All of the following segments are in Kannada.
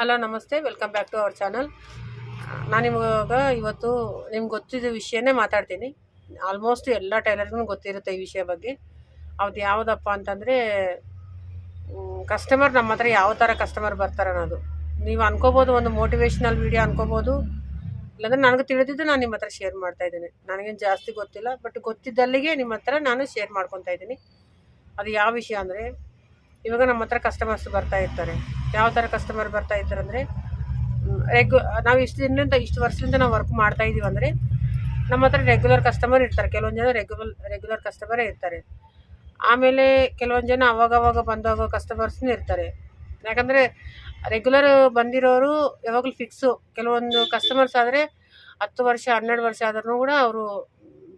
ಹಲೋ, ನಮಸ್ತೆ. Welcome back to our channel. ನಾನು ಇವಾಗ ಇವತ್ತು ನಿಮ್ಗೆ ಗೊತ್ತಿದ್ದ ವಿಷಯನೇ ಮಾತಾಡ್ತೀನಿ. ಆಲ್ಮೋಸ್ಟ್ ಎಲ್ಲ ಟೈಲರ್ಗೂ ಗೊತ್ತಿರುತ್ತೆ ಈ ವಿಷಯ ಬಗ್ಗೆ. ಅದು ಯಾವುದಪ್ಪ ಅಂತಂದರೆ ಕಸ್ಟಮರ್ ನಮ್ಮ ಹತ್ರ ಯಾವ ಥರ ಕಸ್ಟಮರ್ ಬರ್ತಾರೆ ಅನ್ನೋದು. ನೀವು ಅನ್ಕೋಬೋದು ಒಂದು ಮೋಟಿವೇಶ್ನಲ್ ವೀಡಿಯೋ ಅನ್ಕೋಬೋದು. ಇಲ್ಲಾಂದರೆ ನನಗೆ ತಿಳಿದಿದ್ದು ನಾನು ನಿಮ್ಮ ಹತ್ರ ಶೇರ್ ಮಾಡ್ತಾ ಇದ್ದೀನಿ. ನನಗೇನು ಜಾಸ್ತಿ ಗೊತ್ತಿಲ್ಲ ಬಟ್ ಗೊತ್ತಿದ್ದಲ್ಲಿಗೆ ನಿಮ್ಮ ಹತ್ರ ನಾನು ಶೇರ್ ಮಾಡ್ಕೊತಾ ಇದ್ದೀನಿ. ಅದು ಯಾವ ವಿಷಯ ಅಂದರೆ ಇವಾಗ ನಮ್ಮ ಹತ್ರ ಕಸ್ಟಮರ್ಸ್ ಬರ್ತಾ ಇರ್ತಾರೆ. ಯಾವ ಥರ ಕಸ್ಟಮರ್ ಬರ್ತಾ ಇರ್ತಾರೆ ಅಂದರೆ ರೆಗ್ಯು ನಾವು ಇಷ್ಟು ದಿನದಿಂದ ಇಷ್ಟು ವರ್ಷದಿಂದ ನಾವು ವರ್ಕ್ ಮಾಡ್ತಾ ಇದ್ದೀವಿ ಅಂದರೆ, ನಮ್ಮ ಹತ್ರ ರೆಗ್ಯುಲರ್ ಕಸ್ಟಮರ್ ಇರ್ತಾರೆ. ಕೆಲವೊಂದು ಜನ ರೆಗ್ಯುಲರ್ ರೆಗ್ಯುಲರ್ ಕಸ್ಟಮರೇ ಇರ್ತಾರೆ. ಆಮೇಲೆ ಕೆಲವೊಂದು ಜನ ಅವಾಗವಾಗ ಬಂದಾಗ ಕಸ್ಟಮರ್ಸ್ನೂ ಇರ್ತಾರೆ. ಯಾಕಂದರೆ ರೆಗ್ಯುಲರ್ ಬಂದಿರೋರು ಯಾವಾಗಲೂ ಫಿಕ್ಸು ಕೆಲವೊಂದು ಕಸ್ಟಮರ್ಸ್ ಆದರೆ ಹತ್ತು ವರ್ಷ, ಹನ್ನೆರಡು ವರ್ಷ ಆದ್ರೂ ಕೂಡ ಅವರು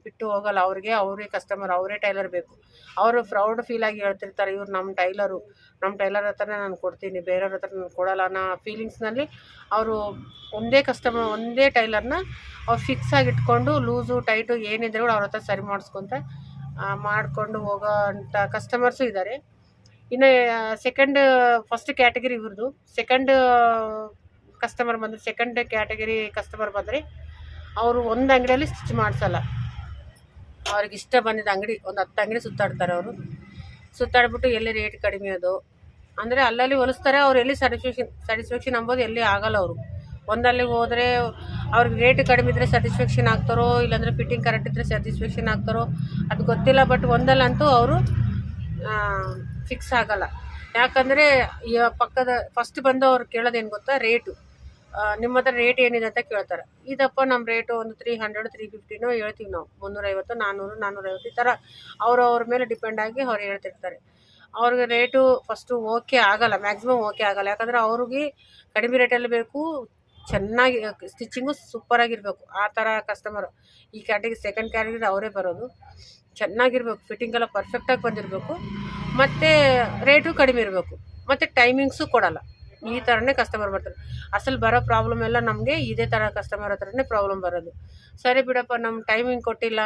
ಬಿಟ್ಟು ಹೋಗಲ್ಲ. ಅವ್ರಿಗೆ ಅವರೇ ಕಸ್ಟಮರ್ ಅವರೇ ಟೈಲರ್ ಬೇಕು. ಅವರು ಪ್ರೌಡ್ ಫೀಲಾಗಿ ಹೇಳ್ತಿರ್ತಾರೆ, ಇವ್ರು ನಮ್ಮ ಟೈಲರು. ನಮ್ಮ ಟೈಲರ್ ಹತ್ರನೇ ನಾನು ಕೊಡ್ತೀನಿ, ಬೇರೆಯವ್ರ ಹತ್ರ ನಾನು ಕೊಡಲ್ಲ ಅನ್ನೋ ಫೀಲಿಂಗ್ಸ್ನಲ್ಲಿ ಅವರು ಒಂದೇ ಕಸ್ಟಮರ್ ಒಂದೇ ಟೈಲರ್ನ ಅವ್ರು ಫಿಕ್ಸ್ ಆಗಿ ಇಟ್ಕೊಂಡು ಲೂಸು, ಟೈಟು ಏನಿದ್ರೆ ಕೂಡ ಅವ್ರ ಹತ್ರ ಸರಿ ಮಾಡಿಸ್ಕೊತ ಮಾಡಿಕೊಂಡು ಹೋಗೋ ಅಂಥ ಕಸ್ಟಮರ್ಸು ಇದ್ದಾರೆ ಇನ್ನು ಸೆಕೆಂಡ್ ಫಸ್ಟ್ ಕ್ಯಾಟಗರಿ ಇವ್ರದ್ದು ಸೆಕೆಂಡ್ ಕಸ್ಟಮರ್ ಬಂದರೆ ಸೆಕೆಂಡ್ ಕ್ಯಾಟಗರಿ ಕಸ್ಟಮರ್ ಬಂದರೆ ಅವರು ಒಂದು ಅಂಗಡಿಯಲ್ಲಿ ಸ್ಟಿಚ್ ಮಾಡಿಸಲ್ಲ. ಅವ್ರಿಗೆ ಇಷ್ಟ ಬಂದಿದ್ದ ಅಂಗಡಿ, ಒಂದು ಹತ್ತು ಅಂಗಡಿ ಸುತ್ತಾಡ್ತಾರೆ ಅವರು. ಸುತ್ತಾಡ್ಬಿಟ್ಟು ಎಲ್ಲಿ ರೇಟ್ ಕಡಿಮೆ ಅದು? ಅಂದರೆ ಅಲ್ಲಲ್ಲಿ ಹೊಲಿಸ್ತಾರೆ, ಅವ್ರು ಎಲ್ಲಿ ಸ್ಯಾಟಿಸ್ಫ್ಯಾಕ್ಷನ್ ಸ್ಯಾಟಿಸ್ಫ್ಯಾಕ್ಷನ್ ಅಂಬೋದು ಎಲ್ಲಿ ಆಗಲ್ಲ ಅವರು. ಒಂದಲ್ಲಿ ಹೋದರೆ ಅವ್ರಿಗೆ ರೇಟ್ ಕಡಿಮೆ ಇದ್ದರೆ ಸ್ಯಾಟಿಸ್ಫ್ಯಾಕ್ಷನ್ ಆಗ್ತಾರೋ, ಇಲ್ಲಾಂದರೆ ಫಿಟ್ಟಿಂಗ್ ಕರೆಕ್ಟ್ ಇದ್ದರೆ ಸ್ಯಾಟಿಸ್ಫ್ಯಾಕ್ಷನ್ ಆಗ್ತಾರೋ, ಅದು ಗೊತ್ತಿಲ್ಲ ಬಟ್ ಒಂದಲ್ಲಂತೂ ಅವರು ಫಿಕ್ಸ್ ಆಗಲ್ಲ. ಯಾಕಂದರೆ ಪಕ್ಕದ ಫಸ್ಟ್ ಬಂದು ಅವ್ರು ಕೇಳೋದೇನು ಗೊತ್ತಾ? ರೇಟು ನಿಮ್ಮ ಹತ್ರ ರೇಟ್ ಏನಿದೆ ಅಂತ ಕೇಳ್ತಾರೆ. ಇದಪ್ಪ ನಮ್ಮ ರೇಟು ಒಂದು ತ್ರೀ ಹಂಡ್ರೆಡ್ ತ್ರೀ ಫಿಫ್ಟಿನೋ ಹೇಳ್ತೀವಿ ನಾವು. ಮುನ್ನೂರೈವತ್ತು ನಾನ್ನೂರು ನಾನ್ನೂರೈವತ್ತು ಈ ಥರ ಅವರು ಅವ್ರ ಮೇಲೆ ಡಿಪೆಂಡ್ ಆಗಿ ಅವ್ರು ಹೇಳ್ತಿರ್ತಾರೆ. ಅವ್ರಿಗೆ ರೇಟು ಫಸ್ಟು ಓಕೆ ಆಗಲ್ಲ ಮ್ಯಾಕ್ಸಿಮಮ್ ಓಕೆ ಆಗಲ್ಲ. ಯಾಕಂದರೆ ಅವ್ರಿಗೆ ಕಡಿಮೆ ರೇಟಲ್ಲಿ ಬೇಕು, ಚೆನ್ನಾಗಿ ಸ್ಟಿಚಿಂಗು ಸೂಪರಾಗಿರಬೇಕು ಆ ಥರ ಕಸ್ಟಮರು ಈ ಕ್ಯಾಟಗರಿ ಸೆಕೆಂಡ್ ಕ್ಯಾಟಗರಿ ಅವರೇ ಬರೋದು. ಚೆನ್ನಾಗಿರ್ಬೇಕು ಫಿಟ್ಟಿಂಗ್ ಎಲ್ಲ ಪರ್ಫೆಕ್ಟಾಗಿ ಬಂದಿರಬೇಕು. ಮತ್ತು ರೇಟು ಕಡಿಮೆ ಇರಬೇಕು. ಮತ್ತು ಟೈಮಿಂಗ್ಸು ಕೊಡಲ್ಲ. ಈ ಥರನೇ ಕಸ್ಟಮರ್ ಬರ್ತಾರೆ. ಅಸಲು ಬರೋ ಪ್ರಾಬ್ಲಮ್ ಎಲ್ಲ ನಮಗೆ ಇದೇ ಥರ ಕಸ್ಟಮರ್ ಹತ್ರನೇ ಪ್ರಾಬ್ಲಮ್ ಬರೋದು. ಸರಿ ಬಿಡಪ್ಪ ನಮ್ಮ ಟೈಮಿಂಗ್ ಕೊಟ್ಟಿಲ್ಲ.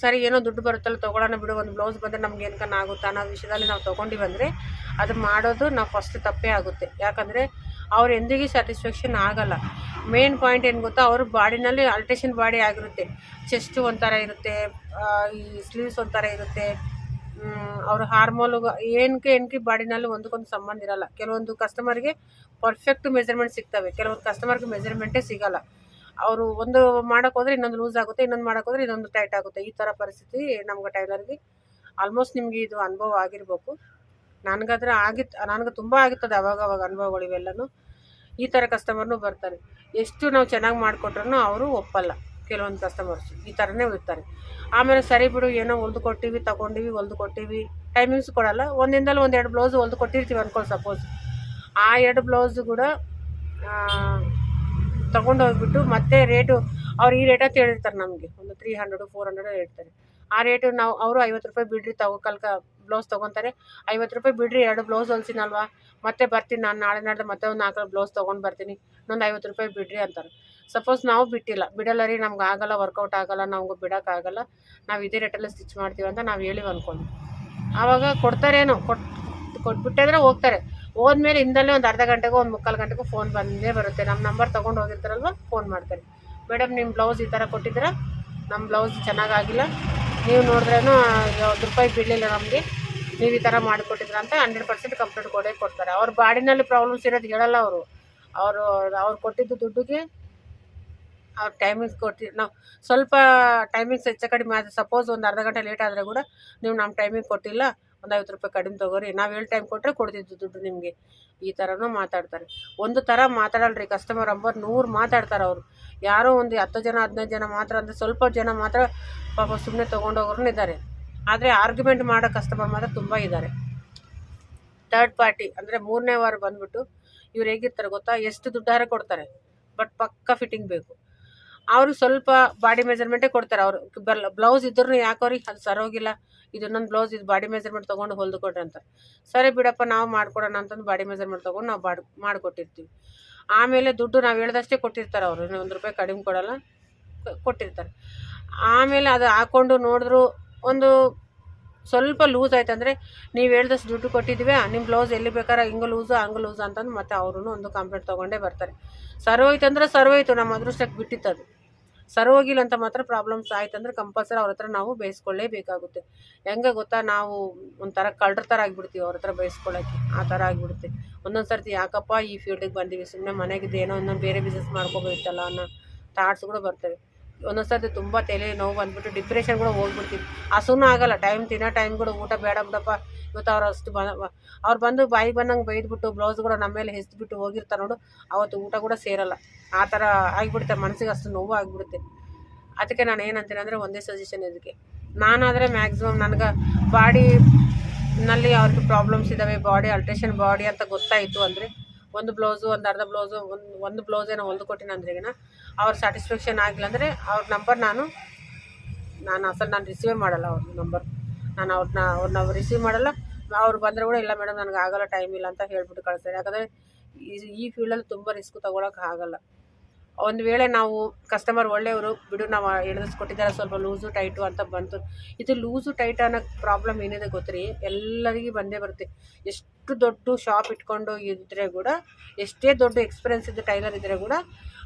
ಸರಿ, ಏನೋ ದುಡ್ಡು ಬರುತ್ತಲ್ಲ, ತೊಗೊಳ್ಳೋಣ ಬಿಡು, ಒಂದು ಬ್ಲೌಸ್ ಬಂದರೆ ನಮ್ಗೆ ಏನ್ಕನ ಆಗುತ್ತಾ? ಅನ್ನೋ ವಿಷಯದಲ್ಲಿ ನಾವು ತೊಗೊಂಡು ಬಂದರೆ ಅದು ಮಾಡೋದು ನಾವು ಫಸ್ಟ್ ತಪ್ಪೇ ಆಗುತ್ತೆ. ಯಾಕಂದರೆ ಅವ್ರು ಎಂದಿಗೂ ಸ್ಯಾಟಿಸ್ಫ್ಯಾಕ್ಷನ್ ಆಗಲ್ಲ. ಮೇನ್ ಪಾಯಿಂಟ್ ಏನು ಗೊತ್ತಾ? ಅವ್ರ ಬಾಡಿನಲ್ಲಿ ಅಲ್ಟ್ರೇಷನ್ ಬಾಡಿ ಆಗಿರುತ್ತೆ. ಚೆಸ್ಟ್ ಒಂಥರ ಇರುತ್ತೆ ಈ ಸ್ಲೀವ್ಸ್ ಒಂಥರ ಇರುತ್ತೆ. ಅವ್ರ ಹಾರ್ಮೋಲು ಏನಕ್ಕೆ ಏನಕ್ಕೆ ಬಾಡಿನಲ್ಲಿ ಒಂದಕ್ಕೊಂದು ಸಂಬಂಧ ಇರಲ್ಲ. ಕೆಲವೊಂದು ಕಸ್ಟಮರ್ಗೆ ಪರ್ಫೆಕ್ಟ್ ಮೆಜರ್ಮೆಂಟ್ ಸಿಗ್ತವೆ. ಕೆಲವೊಂದು ಕಸ್ಟಮರ್ಗೆ ಮೆಜರ್ಮೆಂಟೇ ಸಿಗಲ್ಲ. ಅವರು ಒಂದು ಮಾಡೋಕ್ಕೋದ್ರೆ ಇನ್ನೊಂದು ಲೂಸ್ ಆಗುತ್ತೆ, ಇನ್ನೊಂದು ಮಾಡೋಕೆ ಹೋದ್ರೆ ಇನ್ನೊಂದು ಟೈಟ್ ಆಗುತ್ತೆ. ಈ ಥರ ಪರಿಸ್ಥಿತಿ ನಮ್ಗೆ ಟೈಲರ್ಗೆ ಆಲ್ಮೋಸ್ಟ್ ನಿಮಗೆ ಇದು ಅನುಭವ ಆಗಿರಬೇಕು. ನನಗಾದ್ರೆ ಆಗಿತ್ತು ನನಗೆ ತುಂಬ ಆಗಿರ್ತದೆ ಅವಾಗ ಅವಾಗ ಅನುಭವಗಳು ಇವೆಲ್ಲನೂ ಈ ಥರ ಕಸ್ಟಮರ್ನು ಬರ್ತಾರೆ. ಎಷ್ಟು ನಾವು ಚೆನ್ನಾಗಿ ಮಾಡಿಕೊಟ್ರೂ ಅವರು ಒಪ್ಪಲ್ಲ. ಕೆಲವೊಂದು ಕಸ್ಟಮರ್ಸ್ ಈ ಥರನೇ ಇರ್ತಾರೆ. ಆಮೇಲೆ ಸರಿ ಬಿಡು, ಏನೋ ಹೊಲ್ದು ಕೊಟ್ಟಿವಿ, ತಗೊಂಡಿವಿ ಹೊಲ್ದು ಕೊಟ್ಟಿವಿ. ಟೈಮಿಂಗ್ಸ್ ಕೊಡಲ್ಲ. ಒಂದಿಂದಲೂ ಒಂದು ಎರಡು ಬ್ಲೌಸ್ ಹೊಲ್ದು ಕೊಟ್ಟಿರ್ತೀವಿ ಅನ್ಕೊಳ್ಳಿ ಸಪೋಸ್ ಆ ಎರಡು ಬ್ಲೌಸ್ ಕೂಡ ತೊಗೊಂಡು ಹೋಗ್ಬಿಟ್ಟು ಮತ್ತೆ ರೇಟು ಅವ್ರು ಈ ರೇಟಾಗಿ ಕೇಳಿರ್ತಾರೆ ನಮಗೆ. ಒಂದು ತ್ರೀ ಹಂಡ್ರೆಡು ಫೋರ್ ಹಂಡ್ರೆಡ್ ಹೇಳ್ತಾರೆ. ಆ ರೇಟು ನಾವು ಅವರು ಐವತ್ತು ರೂಪಾಯಿ ಬಿಡ್ರಿ ತಗೋ ಕಲ್ಕ ಬ್ಲೌಸ್ ತೊಗೊತಾರೆ. ಐವತ್ತು ರೂಪಾಯಿ ಬಿಡ್ರಿ ಎರಡು ಬ್ಲೌಸ್ ಹೊಲ್ಸಿನಲ್ವಾ? ಮತ್ತೆ ಬರ್ತೀನಿ ನಾನು ನಾಳೆ ನಾಳೆ ಮತ್ತೆ ಒಂದು ನಾಲ್ಕು ಬ್ಲೌಸ್ ತೊಗೊಂಡು ಬರ್ತೀನಿ. ಇನ್ನೊಂದು ಐವತ್ತು ರೂಪಾಯಿ ಬಿಡ್ರಿ ಅಂತಾರೆ. ಸಪೋಸ್ ನಾವು ಬಿಟ್ಟಿಲ್ಲ. ಬಿಡಲ್ಲ ರೀ, ನಮ್ಗೆ ಆಗಲ್ಲ ವರ್ಕೌಟ್ ಆಗಲ್ಲ, ನಮಗೂ ಬಿಡೋಕ್ಕಾಗಲ್ಲ ನಾವು ಇದೇ ರೇಟಲ್ಲಿ ಸ್ಟಿಚ್ ಮಾಡ್ತೀವಿ ಅಂತ ನಾವು ಹೇಳಿ ಅಂದ್ಕೊಂಡು ಆವಾಗ ಕೊಡ್ತಾರೇನೋ, ಕೊಟ್ ಕೊಟ್ಬಿಟ್ಟಿದ್ರೆ ಹೋಗ್ತಾರೆ. ಹೋದ್ಮೇಲೆ ಹಿಂದಲ್ಲೇ ಒಂದು ಅರ್ಧ ಗಂಟೆಗೂ, ಒಂದು ಮುಕ್ಕಾಲು ಗಂಟೆಗೂ ಫೋನ್ ಬಂದೇ ಬರುತ್ತೆ. ನಮ್ಮ ನಂಬರ್ ತೊಗೊಂಡು ಹೋಗಿರ್ತಾರಲ್ವ ಫೋನ್ ಮಾಡ್ತಾರೆ. ಮೇಡಮ್ ನಿಮ್ಮ ಬ್ಲೌಸ್ ಈ ಥರ ಕೊಟ್ಟಿದ್ದೀರ? ನಮ್ಮ ಬ್ಲೌಸ್ ಚೆನ್ನಾಗಾಗಿಲ್ಲ. ನೀವು ನೋಡಿದ್ರೇನು ಒಂದು ರೂಪಾಯಿ ಬೀಳಲಿಲ್ಲ ನಮಗೆ. ನೀವು ಈ ಥರ ಮಾಡಿಕೊಟ್ಟಿದ್ರ ಅಂತ ಹಂಡ್ರೆಡ್ ಪರ್ಸೆಂಟ್ ಕಂಪ್ಲೇಂಟ್ ಕೊಡೇ ಕೊಡ್ತಾರೆ. ಅವ್ರ ಬಾಡಿನಲ್ಲಿ ಪ್ರಾಬ್ಲಮ್ಸ್ ಇರೋದು ಹೇಳಲ್ಲ ಅವರು. ಅವರು, ಅವ್ರು ಕೊಟ್ಟಿದ್ದು ದುಡ್ಡಿಗೆ ಅವ್ರ ಟೈಮಿಂಗ್ಸ್ ಕೊಟ್ಟು, ನಾವು ಸ್ವಲ್ಪ ಟೈಮಿಂಗ್ಸ್ ಹೆಚ್ಚು ಕಡಿಮೆ ಆದರೆ ಸಪೋಸ್ ಒಂದು ಅರ್ಧ ಗಂಟೆ ಲೇಟ್ ಆದರೆ ಕೂಡ ನೀವು ನಮ್ಮ ಟೈಮಿಂಗ್ ಕೊಟ್ಟಿಲ್ಲ, ಒಂದು ಐವತ್ತು ರೂಪಾಯಿ ಕಡಿಮೆ ತೊಗೋರಿ. ನಾವು ಹೇಳಿ ಟೈಮ್ ಕೊಟ್ಟರೆ ಕೊಡ್ತಿದ್ದು ದುಡ್ಡು ನಿಮಗೆ. ಈ ಥರನೂ ಮಾತಾಡ್ತಾರೆ. ಒಂದು ಥರ ಮಾತಾಡಲ್ರಿ ಕಸ್ಟಮರ್ ಅಂಬರ್ ನೂರು ಮಾತಾಡ್ತಾರೆ ಅವರು. ಯಾರೋ ಒಂದು ಹತ್ತು ಜನ, ಹದಿನೈದು ಜನ ಮಾತ್ರ ಅಂದರೆ ಸ್ವಲ್ಪ ಜನ ಮಾತ್ರ ಪಾಪ ಸುಮ್ಮನೆ ತೊಗೊಂಡೋಗೋರು ಇದ್ದಾರೆ ಆದರೆ ಆರ್ಗ್ಯುಮೆಂಟ್ ಮಾಡೋ ಕಸ್ಟಮರ್ ಮಾತ್ರ ತುಂಬ ಇದ್ದಾರೆ ಥರ್ಡ್ ಪಾರ್ಟಿ ಅಂದರೆ ಮೂರನೇ ವಾರ ಬಂದ್ಬಿಟ್ಟು ಇವ್ರು ಹೇಗಿರ್ತಾರೆ ಗೊತ್ತಾ? ಎಷ್ಟು ದುಡ್ಡಾರೆ ಕೊಡ್ತಾರೆ? ಬಟ್ ಪಕ್ಕ ಫಿಟ್ಟಿಂಗ್ ಬೇಕು. ಅವರು ಸ್ವಲ್ಪ ಬಾಡಿ ಮೆಜರ್ಮೆಂಟೇ ಕೊಡ್ತಾರೆ ಅವರು. ಬಲ್ ಬ್ಲೌಸ್ ಇದ್ರೂ ಅವ್ರಿಗೆ ಅದು ಸರೋಗಿಲ್ಲ. ಇದು ನನ್ನ ಬ್ಲೌಸ್ ಇದು ಬಾಡಿ ಮೆಜರ್ಮೆಂಟ್ ತೊಗೊಂಡು ಹೊಲ್ದು ಕೊಡ್ರಿ ಅಂತ. ಸರಿ ಬಿಡಪ್ಪ, ನಾವು ಮಾಡ್ಕೊಡೋಣ ಅಂತಂದು ಬಾಡಿ ಮೆಜರ್ಮೆಂಟ್ ತೊಗೊಂಡು ನಾವು ಬಾಡ್ ಮಾಡಿಕೊಟ್ಟಿರ್ತೀವಿ. ಆಮೇಲೆ ದುಡ್ಡು ನಾವು ಹೇಳ್ದಷ್ಟೇ ಕೊಟ್ಟಿರ್ತಾರೆ ಅವರು. ಒಂದು ರೂಪಾಯಿ ಕಡಿಮೆ ಕೊಡಲ್ಲ. ಕೊಟ್ಟಿರ್ತಾರೆ. ಆಮೇಲೆ ಅದು ಹಾಕ್ಕೊಂಡು ನೋಡಿದ್ರು ಒಂದು ಸ್ವಲ್ಪ ಲೂಸ್ ಆಯ್ತು ಅಂದರೆ ನೀವು ಹೇಳ್ದಷ್ಟು ದುಡ್ಡು ಕೊಟ್ಟಿದ್ದೀವಿ ನಿಮ್ಮ ಬ್ಲೌಸ್ ಎಲ್ಲಿ ಬೇಕಾದ್ರೆ ಹಿಂಗೆ ಲೂಸು ಹಂಗೆ ಲೂಸ್ ಅಂತಂದು ಮತ್ತೆ ಅವರು ಒಂದು ಕಂಪ್ಲೇಂಟ್ ತೊಗೊಂಡೇ ಬರ್ತಾರೆ. ಸರ್ವೋಯ್ತು ಅಂದರೆ ಸರ್ವೋಯ್ತು ನಮ್ಮ ಅದೃಷ್ಟಕ್ಕೆ ಬಿಟ್ಟಿತ್ತು ಅದು. ಸರ್ವೋಗಿಲ್ಲ ಅಂತ ಮಾತ್ರ ಪ್ರಾಬ್ಲಮ್ಸ್ ಆಯ್ತು ಅಂದರೆ ಕಂಪಲ್ಸರಿ ಅವ್ರ ಹತ್ರ ನಾವು ಬೇಯಿಸ್ಕೊಳ್ಳೇಬೇಕಾಗುತ್ತೆ. ಹೆಂಗೆ ಗೊತ್ತಾ? ನಾವು ಒಂಥರ ಕಳ್ರ ಥರ ಆಗಿಬಿಡ್ತೀವಿ ಅವ್ರ ಹತ್ರ ಬೇಯಿಸ್ಕೊಳ್ಳೋಕ್ಕೆ. ಆ ಥರ ಆಗಿಬಿಡುತ್ತೆ. ಒಂದೊಂದು ಸರ್ತಿ ಯಾಕಪ್ಪ ಈ ಫೀಲ್ಡಿಗೆ ಬಂದೀವಿ? ಸುಮ್ಮನೆ ಮನೆಗಿದ್ದು ಏನೋ ಒಂದೊಂದು ಬೇರೆ ಬಿಸ್ನೆಸ್ ಮಾಡ್ಕೋಬೇಕಲ್ಲ ಅನ್ನೋ ಕೂಡ ಬರ್ತವೆ. ಒಂದೊಂದು ಸರ್ತಿ ತುಂಬ ತಲೆ ನೋವು ಬಂದ್ಬಿಟ್ಟು ಡಿಪ್ರೆಷನ್ ಕೂಡ ಹೋಗ್ಬಿಡ್ತೀವಿ. ಹಸುನೂ ಆಗಲ್ಲ ಟೈಮ್ ತಿನ್ನೋ ಟೈಮ್ ಕೂಡ ಊಟ ಬೇಡ ಬಿಡಪ್ಪ. ಇವತ್ತು ಅವ್ರು ಅಷ್ಟು ಅವ್ರು ಬಂದು ಬಾಯಿ ಬಂದಂಗೆ ಬೈದ್ಬಿಟ್ಟು ಬ್ಲೌಸ್ ಕೂಡ ನಮ್ಮ ಮೇಲೆ ಹೆಸ್ಬಿಟ್ಟು ಹೋಗಿರ್ತಾರೆ ನೋಡು, ಅವತ್ತು ಊಟ ಕೂಡ ಸೇರಲ್ಲ. ಆ ಥರ ಆಗಿಬಿಡುತ್ತೆ ಮನಸ್ಸಿಗೆ ಅಷ್ಟು ನೋವು ಆಗಿಬಿಡುತ್ತೆ. ಅದಕ್ಕೆ ನಾನು ಏನಂತೀನಿ ಅಂದರೆ ಒಂದೇ ಸಜೆಷನ್ ಇದಕ್ಕೆ. ನಾನಾದರೆ ಮ್ಯಾಕ್ಸಿಮಮ್ ನನಗೆ ಬಾಡಿ ನಲ್ಲಿ ಅವ್ರಿಗೆ ಪ್ರಾಬ್ಲಮ್ಸ್ ಇದ್ದಾವೆ ಬಾಡಿ ಅಲ್ಟ್ರೇಷನ್ ಬಾಡಿ ಅಂತ ಗೊತ್ತಾಯಿತು ಅಂದರೆ ಒಂದು ಬ್ಲೌಸು, ಒಂದು ಅರ್ಧ ಬ್ಲೌಸು, ಒಂದು ಒಂದು ಬ್ಲೌಸೇನೋ ಹೊಲ್ದು ಕೊಟ್ಟಿನ ಅಂದ್ರೆಗಿನ ಅವ್ರ ಸ್ಯಾಟಿಸ್ಫ್ಯಾಕ್ಷನ್ ಆಗಿಲ್ಲ ಅಂದರೆ ಅವ್ರ ನಂಬರ್ ನಾನು ನಾನು ಅಸಲು ನಾನು ರಿಸೀವೇ ಮಾಡಲ್ಲ ಅವ್ರ ನಂಬರ್ ನಾನು ಅವ್ರನ್ನ ಅವ್ರನ್ನ ರಿಸೀವ್ ಮಾಡಲ್ಲ. ಅವ್ರು ಬಂದರೆ ಕೂಡ ಇಲ್ಲ ಮೇಡಮ್ ನನಗೆ ಆಗೋಲ್ಲ ಟೈಮ್ ಇಲ್ಲ ಅಂತ ಹೇಳ್ಬಿಟ್ಟು ಕಳಿಸ್ತಾರೆ. ಯಾಕಂದರೆ ಈ ಈ ಫೀಲ್ಡಲ್ಲಿ ತುಂಬ ರಿಸ್ಕ್ ತೊಗೊಳಕ್ಕೆ ಆಗಲ್ಲ. ಒಂದು ವೇಳೆ ನಾವು ಕಸ್ಟಮರ್ ಒಳ್ಳೆಯವರು, ಬಿಡು ನಾವು ಎಳೆದಿಸ್ಕೊಟ್ಟಿದ್ದಾರೆ, ಸ್ವಲ್ಪ ಲೂಸು ಟೈಟು ಅಂತ ಬಂತು. ಇದು ಲೂಸು ಟೈಟ್ ಅನ್ನೋ ಪ್ರಾಬ್ಲಮ್ ಏನಿದೆ ಗೊತ್ತಿರಿ? ಎಲ್ಲರಿಗೂ ಬಂದೇ ಬರುತ್ತೆ. ಎಷ್ಟು ದೊಡ್ಡ ಶಾಪ್ ಇಟ್ಕೊಂಡು ಇದ್ದರೆ ಕೂಡ, ಎಷ್ಟೇ ದೊಡ್ಡ ಎಕ್ಸ್ಪೀರಿಯನ್ಸ್ ಇದ್ದ ಟೈಲರ್ ಇದ್ದರೆ ಕೂಡ,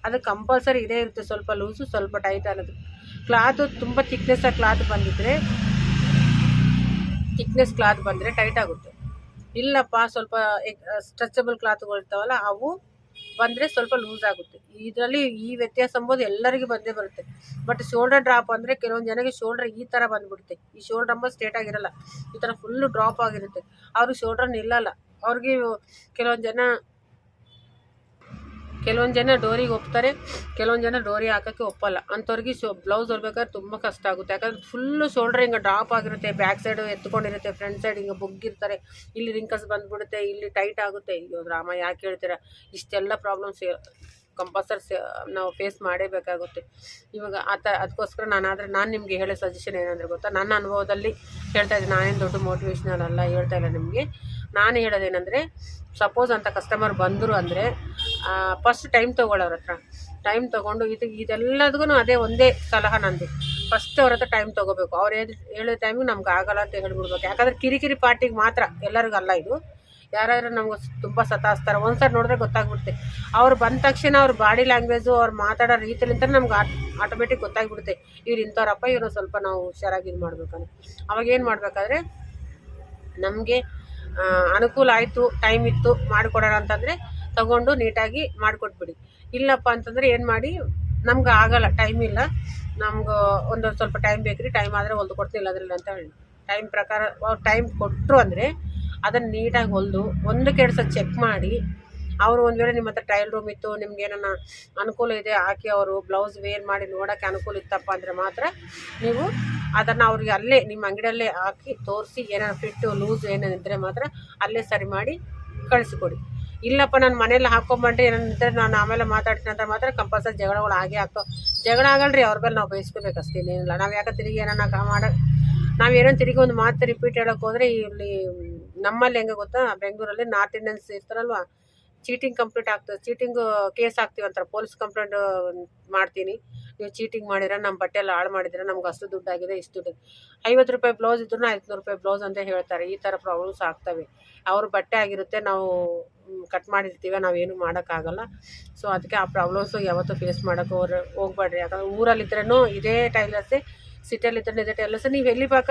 ಅದು ಕಂಪಲ್ಸರಿ ಇದೇ ಇರುತ್ತೆ. ಸ್ವಲ್ಪ ಲೂಸು ಸ್ವಲ್ಪ ಟೈಟ್ ಅನ್ನೋದು. ಕ್ಲಾತು ತುಂಬ ತಿಕ್ನೆಸ್ ಕ್ಲಾತ್ ಬಂದಿದ್ದರೆ ತಿಕ್ನೆಸ್ ಕ್ಲಾತ್ ಬಂದರೆ ಟೈಟ್ ಆಗುತ್ತೆ. ಇಲ್ಲಪ್ಪ, ಸ್ವಲ್ಪ ಸ್ಟ್ರೆಚಬಲ್ ಕ್ಲಾತ್ಗಳು ಇರ್ತಾವಲ್ಲ, ಅವು ಬಂದರೆ ಸ್ವಲ್ಪ ಲೂಸ್ ಆಗುತ್ತೆ. ಇದರಲ್ಲಿ ಈ ವ್ಯತ್ಯಾಸ ಅಂಬೋದು, ಎಲ್ಲರಿಗೂ ಬಂದೇ ಬರುತ್ತೆ. ಬಟ್ ಶೋಲ್ಡರ್ ಡ್ರಾಪ್ ಅಂದರೆ ಕೆಲವೊಂದು ಜನಕ್ಕೆ ಶೋಲ್ಡರ್ ಈ ಥರ ಬಂದ್ಬಿಡುತ್ತೆ. ಈ ಶೋಲ್ಡರ್ ಎಂಬುದು ಸ್ಟ್ರೇಟ್ ಆಗಿರಲ್ಲ. ಈ ಥರ ಫುಲ್ಲು ಡ್ರಾಪ್ ಆಗಿರುತ್ತೆ. ಅವ್ರಿಗೆ ಶೋಲ್ಡರ್ ನಿಲ್ಲಲ್ಲ. ಅವ್ರಿಗೆ ಕೆಲವೊಂದು ಜನ ಕೆಲವೊಂದು ಜನ ಡೋರಿಗೆ ಒಪ್ತಾರೆ, ಕೆಲವೊಂದು ಜನ ಡೋರಿ ಹಾಕೋಕ್ಕೆ ಒಪ್ಪಲ್ಲ. ಅಂಥವ್ರಿಗೆ ಶೋ ಬ್ಲೌಸ್ ಹೊರಬೇಕಾದ್ರೆ ತುಂಬ ಕಷ್ಟ ಆಗುತ್ತೆ. ಯಾಕಂದರೆ ಫುಲ್ಲು ಶೋಲ್ಡರ್ ಹಿಂಗೆ ಡ್ರಾಪ್ ಆಗಿರುತ್ತೆ ಬ್ಯಾಕ್ ಸೈಡು ಎತ್ಕೊಂಡಿರುತ್ತೆ ಫ್ರಂಟ್ ಸೈಡ್ ಹಿಂಗೆ ಬುಗ್ಗಿರ್ತಾರೆ. ಇಲ್ಲಿ ರಿಂಕಲ್ಸ್ ಬಂದುಬಿಡುತ್ತೆ, ಇಲ್ಲಿ ಟೈಟ್ ಆಗುತ್ತೆ. ಅಯ್ಯೋ ರಾಮ, ಯಾಕೆ ಹೇಳ್ತೀರಾ? ಇಷ್ಟೆಲ್ಲ ಪ್ರಾಬ್ಲಮ್ಸ್ ಕಂಪಲ್ಸರಿ ನಾವು ಫೇಸ್ ಮಾಡೇಬೇಕಾಗುತ್ತೆ. ಇವಾಗ ಆ ಥರ ಅದಕ್ಕೋಸ್ಕರ ನಾನಾದರೆ ನಾನು ನಿಮಗೆ ಹೇಳೋ ಸಜೆಷನ್ ಏನಂದರೆ ಗೊತ್ತಾ? ನನ್ನ ಅನುಭವದಲ್ಲಿ ಹೇಳ್ತಾ ಇದ್ದೀನಿ. ನಾನೇನು ದೊಡ್ಡ ಮೋಟಿವೇಶ್ನಲ್ ಅಲ್ಲ, ಹೇಳ್ತಾ ಇಲ್ಲ ನಿಮಗೆ. ನಾನು ಹೇಳೋದೇನೆಂದರೆ ಸಪೋಸ್ ಅಂತ ಕಸ್ಟಮರ್ ಬಂದರು ಅಂದರೆ ಫಸ್ಟ್ ಟೈಮ್ ತೊಗೊಳ್ಳೋರ ಹತ್ರ. ಟೈಮ್ ತೊಗೊಂಡು ಇದು, ಇದೆಲ್ಲದಕ್ಕೂ ಅದೇ ಒಂದೇ ಸಲಹೆ ನಂದು. ಫಸ್ಟ್ ಅವ್ರ ಹತ್ರ ಟೈಮ್ ತೊಗೋಬೇಕು. ಅವ್ರು ಹೇಳಿ, ಹೇಳೋ ಟೈಮಿಗೆ ನಮ್ಗೆ ಆಗಲ್ಲ ಅಂತ ಹೇಳಿಬಿಡ್ಬೇಕು. ಯಾಕಂದ್ರೆ ಕಿರಿಕಿರಿ ಪಾರ್ಟಿಗೆ ಮಾತ್ರ ಎಲ್ಲರಿಗೂ ಅಲ್ಲ ಇದು. ಯಾರಾದ್ರೂ ನಮ್ಗೆ ತುಂಬ ಸತಾಯಿಸ್ತಾರೆ. ಒಂದ್ಸರಿ ನೋಡಿದ್ರೆ ಗೊತ್ತಾಗ್ಬಿಡುತ್ತೆ ಅವ್ರು ಬಂದ ತಕ್ಷಣ ಅವ್ರ ಬಾಡಿ ಲ್ಯಾಂಗ್ವೇಜು ಅವ್ರು ಮಾತಾಡೋ ರೀತಿಲಿಂತ ನಮ್ಗೆ ಆಟೋಮೆಟಿಕ್ ಗೊತ್ತಾಗ್ಬಿಡುತ್ತೆ ಇವ್ರು ಇಂಥವ್ರಪ್ಪ, ಇವರು ಸ್ವಲ್ಪ ನಾವು ಹುಷಾರಾಗಿ ಇದು ಮಾಡ್ಬೇಕಂದ್ರೆ ಅವಾಗ ಏನು ಮಾಡಬೇಕಾದ್ರೆ, ನಮಗೆ ಅನುಕೂಲ ಆಯಿತು ಟೈಮ್ ಇತ್ತು, ಮಾಡಿಕೊಡೋಣ ಅಂತಂದರೆ ತಗೊಂಡು ನೀಟಾಗಿ ಮಾಡಿಕೊಟ್ಬಿಡಿ. ಇಲ್ಲಪ್ಪ ಅಂತಂದರೆ ಏನು ಮಾಡಿ, ನಮ್ಗೆ ಆಗಲ್ಲ ಟೈಮ್ ಇಲ್ಲ. ನಮ್ಗೆ ಒಂದು ಸ್ವಲ್ಪ ಟೈಮ್ ಬೇಕು ರೀ ಟೈಮ್ ಆದರೆ ಹೊಲ್ದು ಕೊಡ್ತೀನಿ ಅದ್ರಲ್ಲಿ ಅಂತ ಹೇಳಿ. ಟೈಮ್ ಪ್ರಕಾರ ಟೈಮ್ ಕೊಟ್ಟರು ಅಂದರೆ ಅದನ್ನು ನೀಟಾಗಿ ಹೊಲಿದು ಒಂದು ಕೆಡ್ಸ ಚೆಕ್ ಮಾಡಿ. ಅವರು ಒಂದು ವೇಳೆ ನಿಮ್ಮ ಹತ್ರ ಟ್ರಯಲ್ ರೂಮ್ ಇತ್ತು, ನಿಮ್ಗೆ ಏನನ್ನ ಅನುಕೂಲ ಇದೆ ಹಾಕಿ ಅವರು ಬ್ಲೌಸ್ ವೇರ್ ಮಾಡಿ ನೋಡೋಕ್ಕೆ ಅನುಕೂಲ ಇತ್ತಪ್ಪ ಅಂದರೆ ಮಾತ್ರ ನೀವು ಅದನ್ನು ಅವ್ರಿಗೆ ಅಲ್ಲೇ, ನಿಮ್ಮ ಅಂಗಡಿಯಲ್ಲೇ ಹಾಕಿ ತೋರಿಸಿ, ಏನಾರು ಫಿಟ್ಟು ಲೂಸ್ ಏನೇನಿದ್ರೆ ಮಾತ್ರ ಅಲ್ಲೇ ಸರಿ ಮಾಡಿ ಕಳಿಸಿಕೊಡಿ. ಇಲ್ಲಪ್ಪ, ನಾನು ಮನೇಲಿ ಹಾಕ್ಕೊಂಬಂದ್ರೆ ಏನಂದ್ರೆ ನಾನು ಆಮೇಲೆ ಮಾತಾಡ್ತೀನಿ ಅಂತ ಮಾತ್ರ ಕಂಪಲ್ಸರಿ ಜಗಳಗಳು ಆಗೇ ಆಗ್ತವೆ ಜಗಳ ಆಗಲ್ರಿ, ಅವ್ರ ಮೇಲೆ ನಾವು ಬಯಸ್ಕೋಬೇಕು ಅಷ್ಟೇ ಏನಿಲ್ಲ ನಾವು ಯಾಕೆ ತಿರುಗಿ ಏನನ್ನ ಮಾಡೋ ನಾವೇನೋ ತಿರುಗಿ ಒಂದು ಮಾತು ರಿಪೀಟ್ ಹೇಳೋಕೆ ಹೋದರೆ ಇಲ್ಲಿ ನಮ್ಮಲ್ಲಿ ಹೆಂಗೆ ಗೊತ್ತಾ? ಬೆಂಗಳೂರಲ್ಲಿ ನಾರ್ತ್ ಇಂಡಿಯನ್ಸ್ ಇರ್ತಾರಲ್ವ? ಚೀಟಿಂಗ್ ಕಂಪ್ಲೀಟ್ ಆಗ್ತದೆ. ಚೀಟಿಂಗ್ ಕೇಸ್ ಆಗ್ತೀವಿ ಅಂತಾರೆ. ಪೊಲೀಸ್ ಕಂಪ್ಲೇಂಟ್ ಮಾಡ್ತೀನಿ. ನೀವು ಚೀಟಿಂಗ್ ಮಾಡಿದ್ರೆ ನಮ್ಮ ಬಟ್ಟೆ ಎಲ್ಲ ಹಾಳು ಮಾಡಿದ್ರೆ ನಮ್ಗೆ ಅಷ್ಟು ದುಡ್ಡಾಗಿದೆ ಇಷ್ಟು ದುಡ್ಡು. ಐವತ್ತು ರೂಪಾಯಿ ಬ್ಲೌಸ್ ಇದ್ರೂ ಐದುನೂರು ರೂಪಾಯಿ ಬ್ಲೌಸ್ ಅಂತ ಹೇಳ್ತಾರೆ. ಈ ಥರ ಪ್ರಾಬ್ಲಮ್ಸ್ ಆಗ್ತವೆ. ಅವ್ರ ಬಟ್ಟೆ ಆಗಿರುತ್ತೆ, ನಾವು ಕಟ್ ಮಾಡಿರ್ತೀವಿ ನಾವೇನು ಮಾಡೋಕ್ಕಾಗಲ್ಲ. ಸೊ ಅದಕ್ಕೆ ಆ ಪ್ರಾಬ್ಲಮ್ಸು ಯಾವತ್ತೂ ಫೇಸ್ ಮಾಡೋಕ್ಕೆ ಹೋಗ್ಬೇಡ್ರಿ. ಯಾಕಂದ್ರೆ ಊರಲ್ಲಿದ್ರೂ ಇದೇ ಟೈಲರ್ಸೇ ಸಿಟಿಯಲ್ಲಿದ್ದರೆ ಇದೇ ಟೈಲರ್ಸ್ ನೀವು ಎಲ್ಲಿ ಬಾಕ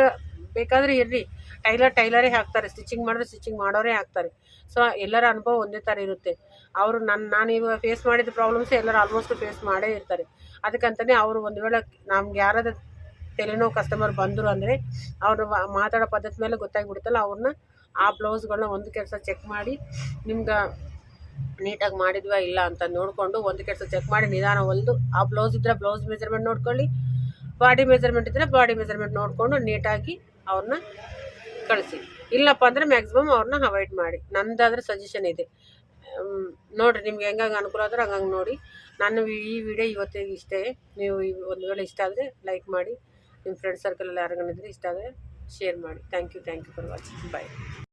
ಬೇಕಾದರೆ ಇರ್ರಿ. ಟೈಲರ್ ಟೈಲರೇ ಹಾಕ್ತಾರೆ. ಸ್ಟಿಚಿಂಗ್ ಮಾಡಿದ್ರೆ ಸ್ಟಿಚಿಂಗ್ ಮಾಡೋರೇ ಹಾಕ್ತಾರೆ. ಸೊ ಎಲ್ಲರ ಅನುಭವ ಒಂದೇ ಥರ ಇರುತ್ತೆ. ಅವರು ನನ್ನ ನಾನು ಇವಾಗ ಫೇಸ್ ಮಾಡಿದ ಪ್ರಾಬ್ಲಮ್ಸ್ ಎಲ್ಲರೂ ಆಲ್ಮೋಸ್ಟ್ ಫೇಸ್ ಮಾಡೇ ಇರ್ತಾರೆ. ಅದಕ್ಕಂತಲೇ ಅವರು ಒಂದು ವೇಳೆ ನಮ್ಗೆ ಯಾರಾದ ತಲೆನೋವು ಕಸ್ಟಮರ್ ಬಂದರು ಅಂದರೆ ಅವರು ಮಾತಾಡೋ ಪದ್ಧತಿ ಮೇಲೆ ಗೊತ್ತಾಗಿಬಿಡುತ್ತಲ್ಲ ಅವ್ರನ್ನ ಆ ಬ್ಲೌಸ್ಗಳನ್ನ ಒಂದು ಕೆಲಸ ಚೆಕ್ ಮಾಡಿ, ನಿಮ್ಗೆ ನೀಟಾಗಿ ಮಾಡಿದ್ವಾ ಇಲ್ಲ ಅಂತ ನೋಡಿಕೊಂಡು ಒಂದು ಕೆಲಸ ಚೆಕ್ ಮಾಡಿ, ನಿಧಾನ ಹೊಲಿದು ಆ ಬ್ಲೌಸ್ ಇದ್ದರೆ ಬ್ಲೌಸ್ ಮೆಜರ್ಮೆಂಟ್ ನೋಡ್ಕೊಳ್ಳಿ ಬಾಡಿ ಮೆಜರ್ಮೆಂಟ್ ಇದ್ದರೆ ಬಾಡಿ ಮೆಜರ್ಮೆಂಟ್ ನೋಡಿಕೊಂಡು ನೀಟಾಗಿ ಅವ್ರನ್ನ ಕಳಿಸಿ. ಇಲ್ಲಪ್ಪ ಅಂದರೆ ಮ್ಯಾಕ್ಸಿಮಮ್ ಅವ್ರನ್ನ ಅವಾಯ್ಡ್ ಮಾಡಿ. ನಂದಾದ್ರೆ ಸಜೆಷನ್ ಇದೆ. ನೋಡಿರಿ ನಿಮ್ಗೆ ಹೆಂಗಾಗಿ ಅನುಕೂಲ ಆದ್ರೆ ಹಂಗಂಗೆ ನೋಡಿ. ನಾನು ಈ ವಿಡಿಯೋ ಇವತ್ತಿಗೆ ಇಷ್ಟೇ. ನೀವು ಒಂದು ವೇಳೆ ಇಷ್ಟ ಆದರೆ ಲೈಕ್ ಮಾಡಿ. ನಿಮ್ಮ ಫ್ರೆಂಡ್ ಸರ್ಕಲಲ್ಲಿ ಯಾರಿಗಾನಿದ್ರೆ ಇಷ್ಟ ಆದರೆ ಶೇರ್ ಮಾಡಿ. Thank you thank you for watching bye